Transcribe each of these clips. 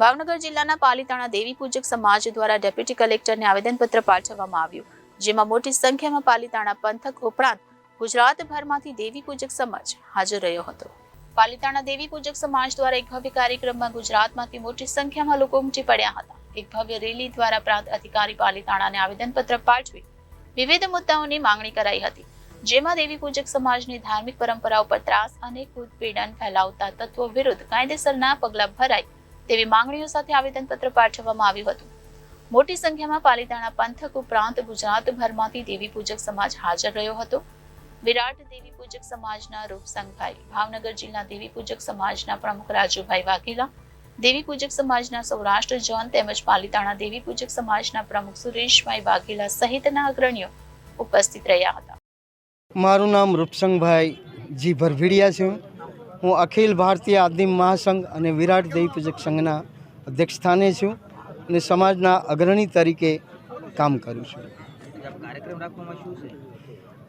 ભાવનગર જિલ્લાના પાલીતાણા દેવી પૂજક સમાજ દ્વારા ડેપ્યુટી કલેક્ટરને આવેદનપત્ર પાઠવવામાં આવ્યું, જેમાં મોટી સંખ્યામાં પાલીતાણા પંથક ઉપરાંત ગુજરાતભરમાંથી દેવી પૂજક સમાજ હાજર રહ્યો હતો. પાલીતાણા દેવી પૂજક સમાજ દ્વારા એક ભવ્ય કાર્યક્રમમાં ગુજરાતમાંથી મોટી સંખ્યામાં લોકો ઉમટી પડ્યા હતા. એક ભવ્ય રેલી દ્વારા પ્રાંત અધિકારી પાલીતાણાને આવેદનપત્ર પાઠવી વિવિધ મુદ્દાઓની માંગણી કરાઈ હતી, જેમાં દેવી પૂજક સમાજની ધાર્મિક પરંપરાઓ પર ત્રાસ અને ઉત્પીડન ફેલાવતા તત્વો વિરુદ્ધ કાયદેસરના પગલાં ભરાય તેવી માંગણીઓ સાથે આવેદનપત્ર પાઠવવામાં આવ્યું હતું. મોટી સંખ્યામાં પાલીતાણા પંથક ઉપરાંત ગુજરાતભરમાંથી દેવી પૂજક સમાજ હાજર રહ્યો હતો. વિરાટ દેવી પૂજક સમાજના રૂપસંગભાઈ, ભાવનગર જિલ્લા દેવી પૂજક સમાજના પ્રમુખ રાજુભાઈ વાઘેલા દેવી પૂજક સમાજના સૌરાષ્ટ્ર ઝોન તેમજ પાલીતાણા દેવી પૂજક સમાજના પ્રમુખ સુરેશભાઈ વાઘેલા સહિતના અગ્રણીઓ ઉપસ્થિત રહ્યા હતા. મારું નામ રૂપસંગભાઈ જી ભરભીડિયા છે. હું અખિલ ભારતીય આદિમ મહાસંઘ અને વિરાટ દેવી પૂજક સંઘના અધ્યક્ષ સ્થાને છું અને સમાજના અગ્રણી તરીકે કામ કરું છું.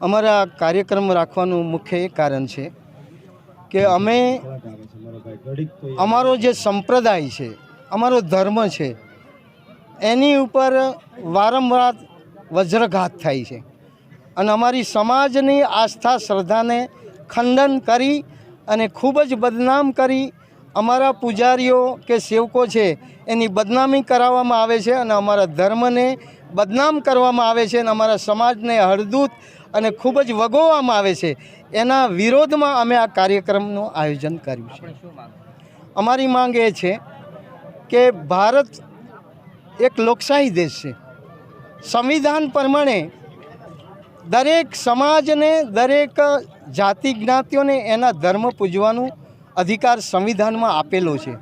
અમારા કાર્યક્રમ રાખવાનું મુખ્ય કારણ છે કે અમે અમારો જે સંપ્રદાય છે, અમારો ધર્મ છે, એની ઉપર વારંવાર વજ્રઘાત થાય છે. અને અમારી સમાજની આસ્થા, શ્રદ્ધાને ખંડન કરી અને ખૂબ જ બદનામ કરી અમારા પૂજારીઓ કે સેવકો છે એની બદનામી કરાવવામાં આવે છે અને અમારા ધર્મને બદનામ કરવામાં આવે છે અને અમારા સમાજને હળદૂત અને ખૂબ જ વગોવવામાં આવે છે. એના વિરોધમાં અમે આ કાર્યક્રમનું આયોજન કર્યું છે. અમારી માંગ એ છે કે ભારત એક લોકશાહી દેશ છે. સંવિધાન પ્રમાણે દરેક સમાજને, દરેક જાતિ જ્ઞાતિઓને એના ધર્મ પૂજવાનું અધિકાર સંવિધાનમાં આપેલો છે.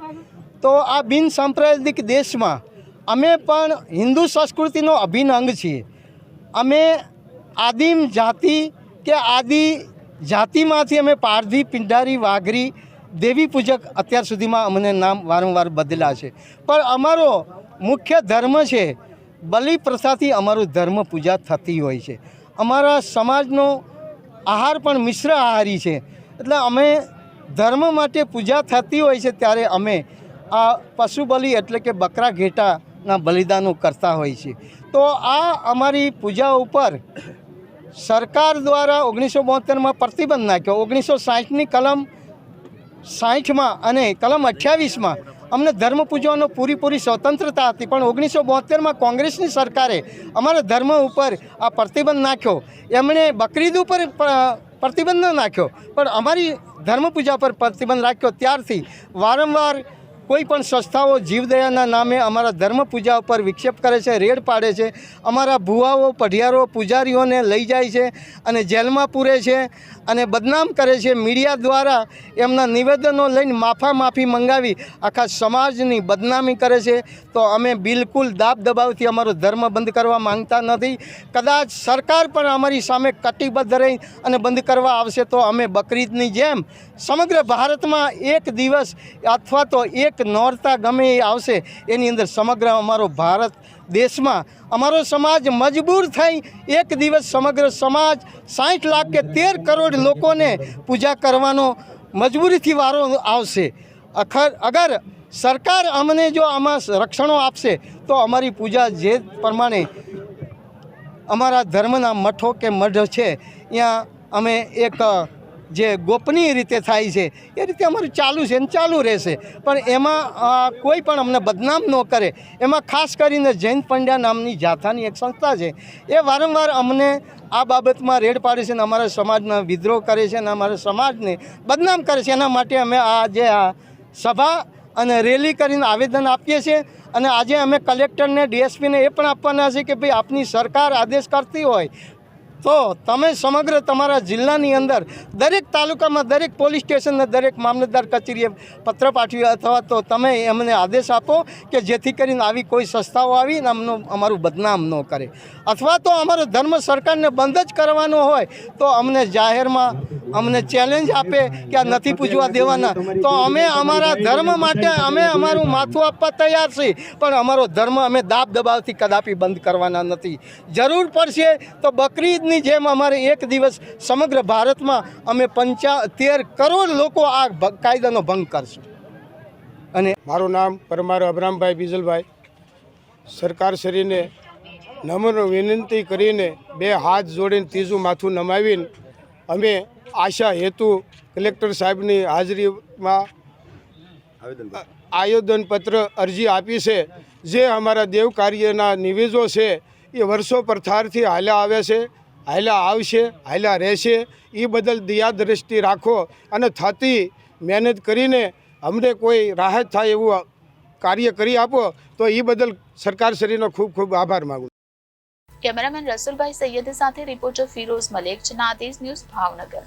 તો આ બિન સાંપ્રદાયિક દેશમાં અમે પણ હિન્દુ સંસ્કૃતિનો અભિન્ન અંગ છીએ. અમે આદિમ જાતિ કે આદિ જાતિમાંથી અમે પારધી, પિંડારી, વાઘરી, દેવી પૂજક અત્યાર સુધીમાં અમને નામ વારંવાર બદલા છે. પણ અમારો મુખ્ય ધર્મ છે બલિ પ્રથાથી અમારું ધર્મ પૂજા થતી હોય છે. અમારા સમાજનો આહાર પણ મિશ્ર આહારી છે. એટલે અમે ધર્મ માટે પૂજા થતી હોય છે ત્યારે અમે આ પશુ બલિ એટલે કે બકરા ઘેટાના બલિદાનો કરતા હોય છે. તો આ અમારી પૂજા ઉપર સરકાર દ્વારા ઓગણીસો બોતેરમાં પ્રતિબંધ નાખ્યો. ઓગણીસો સાહીઠની કલમ સાહીઠમાં અને કલમ અઠ્યાવીસમાં અમને ધર્મ પૂજવાનો પૂરીપૂરી સ્વતંત્રતા હતી, પણ ઓગણીસો બોતેરમાં કોંગ્રેસની સરકારે અમારા ધર્મ ઉપર આ પ્રતિબંધ નાખ્યો. એમણે બકરીદ ઉપર પ્રતિબંધ નાખ્યો, પણ અમારી ધર્મ પૂજા પર પ્રતિબંધ રાખ્યો. ત્યારથી વારંવાર કોઈ પણ સંસ્થાઓ જીવદયાના નામે અમારા ધર્મ પૂજા ઉપર વિક્ષેપ કરે છે, રેડ પાડે છે. અમારા ભુવાઓ, પઢિયારો, પૂજારીઓને લઈ જાય છે અને જેલમાં પૂરે છે. અને બદનામ કરે છે. મીડિયા દ્વારા એમના નિવેદનો લઈને માફા માફી મંગાવી આખા સમાજની બદનામી કરે છે. તો અમે બિલકુલ દાબ દબાવથી અમારો ધર્મ બંધ કરવા માંગતા નથી. કદાચ સરકાર પણ અમારી સામે કટિબદ્ધ રહી અને બંધ કરવા આવશે તો અમે બકરીદની જેમ સમગ્ર ભારતમાં એક દિવસ અથવા તો એક નોરતા ગમે એ આવશે. એની અંદર સમગ્ર અમારો ભારત દેશમાં અમારો સમાજ મજબૂર થઈ એક દિવસ સમગ્ર સમાજ સાઠ લાખ કે તેર કરોડ લોકોને પૂજા કરવાનો મજબૂરીથી વારો આવશે. અખર, અગર સરકાર અમને જો આમાં રક્ષણો આપશે, તો અમારી પૂજા જે પ્રમાણે અમારા ધર્મના મઠો કે મઢ છે, ત્યાં અમે એક જે ગોપનીય રીતે થાય છે, એ રીતે અમારું ચાલુ છે અને ચાલુ રહેશે. પણ એમાં કોઈ પણ અમને બદનામ ન કરે. એમાં ખાસ કરીને જૈન પંડ્યા નામની જાથાની એક સંસ્થા છે. એ વારંવાર અમને આ બાબતમાં રેડ પાડે છે અને અમારા સમાજના વિદ્રોહ કરે છે અને અમારા સમાજને બદનામ કરે છે. એના માટે અમે આ જે આ સભા અને રેલી કરીને આવેદન આપીએ છીએ અને આજે અમે કલેક્ટરને, ડીએસપીને એ પણ આપવાના છે કે ભાઈ આપની સરકાર આદેશ કરતી હોય તો તમે સમગ્ર તમારા જિલ્લાની અંદર દરેક તાલુકામાં દરેક પોલીસ સ્ટેશનને દરેક મામલતદાર કચેરીએ પત્ર પાઠવી અથવા તો તમે એમને આદેશ આપો કે જેથી કરીને આવી કોઈ સંસ્થાઓ આવી ને અમનું અમારું બદનામ ન કરે. અથવા તો અમારો ધર્મ સરકારને બંધ જ કરવાનો હોય તો અમને જાહેરમાં અમને ચેલેન્જ આપે કે આ નથી પૂજવા દેવાના. તો અમે અમારા ધર્મ માટે અમે અમારું માથું આપવા તૈયાર છીએ. પણ અમારો ધર્મ અમે દાબ દબાવથી કદાપી બંધ કરવાના નથી. જરૂર પડશે તો બકરીદની જેમ અમારે એક દિવસ સમગ્ર ભારતમાં અમે પંચા, તેર કરોડ લોકો આ કાયદાનો ભંગ કરશું. અને મારું નામ પરમાર અબરામભાઈ બીજલભાઈ. સરકારશ્રીને નમ્ર વિનંતી કરીને બે હાથ જોડીને ત્રીજું માથું નમાવીને અમે આશા હેતુ કલેક્ટર સાહેબની હાજરીમાં આયોજનપત્ર અરજી આપી છે. જે અમારા દેવ કાર્યના નિવેદો છે એ વર્ષો પ્રથારથી હાલ્યા આવે છે હાલ્યા આવશે હાલ્યા રહેશે. એ બદલ દયા દ્રષ્ટિ રાખો અને થતી મહેનત કરીને અમને કોઈ રાહત થાય એવું કાર્ય કરી આપો તો એ બદલ સરકારશ્રીનો ખૂબ ખૂબ આભાર માગું કેમેરામેન રસુલભાઈ સૈયદ સાથે રિપોર્ટર ફિરોઝ મલેક જનાદેશ ન્યૂઝ ભાવનગર.